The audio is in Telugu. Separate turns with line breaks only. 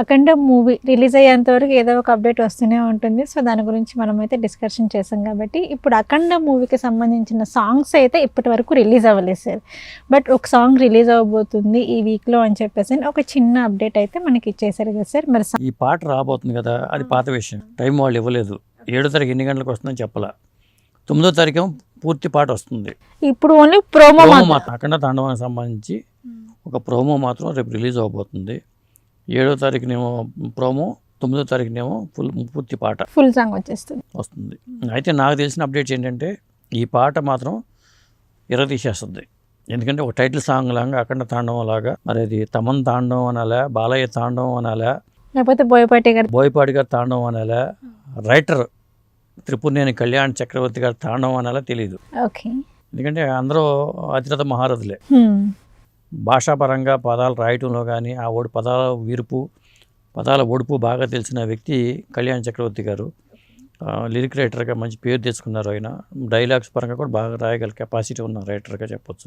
అఖండ మూవీ రిలీజ్ అయ్యేంత వరకు ఏదో ఒక అప్డేట్ వస్తూనే ఉంటుంది. సో దాని గురించి మనం అయితే డిస్కషన్ చేసాం కాబట్టి ఇప్పుడు అఖండ మూవీకి సంబంధించిన సాంగ్స్ అయితే ఇప్పటి వరకు రిలీజ్ అవ్వలేదు సార్. బట్ ఒక సాంగ్ రిలీజ్ అవ్వబోతుంది ఈ వీక్లో అని చెప్పేసి ఒక చిన్న అప్డేట్ అయితే మనకి ఇచ్చేసారు కదా సార్. మరి
ఈ పాట రాబోతుంది కదా అది పాత విషయం. టైం వాళ్ళు ఇవ్వలేదు. ఏడో తారీఖు ఎన్ని గంటలకు వస్తుందని చెప్పాల. తొమ్మిదో తారీఖు పూర్తి పాట వస్తుంది.
ఇప్పుడు ఓన్లీ ప్రోమో
అఖండ తాండవానికి సంబంధించి ఒక ప్రోమో మాత్రం రేపు రిలీజ్ అవబోతుంది ఏడో తారీఖునేమో ప్రోమో తొమ్మిదో తారీఖునేమో ఫుల్ పూర్తి పాట
ఫుల్ సాంగ్ వచ్చేస్తుంది.
వస్తుంది. అయితే నాకు తెలిసిన అప్డేట్స్ ఏంటంటే ఈ పాట మాత్రం ఎర్ర తీసేస్తుంది. ఎందుకంటే ఒక టైటిల్ సాంగ్ లాగా అఖండ తాండవం లాగా మరి అది తమన్ తాండవం అనాలా బాలయ్య తాండవం అనాలా
లేకపోతే బోయపాటి గారు
బోయపాటి గారు తాండవం అనాలా రైటర్ త్రిపురనేని కళ్యాణ్ చక్రవర్తి గారు తాండవం అనాలా తెలియదు
ఓకే.
ఎందుకంటే అందరూ అతిరథ మహారథులే. భాషాపరంగా పదాలు రాయటంలో కానీ ఆ ఓడి పదాల వీరుపు పదాల ఒడుపు బాగా తెలిసిన వ్యక్తి కళ్యాణ్ చక్రవర్తి గారు. లిరిక్ రైటర్గా మంచి పేరు తెచ్చుకున్నారు ఆయన. డైలాగ్స్ పరంగా కూడా బాగా రాయగల కెపాసిటీ ఉన్న రైటర్గా చెప్పొచ్చు.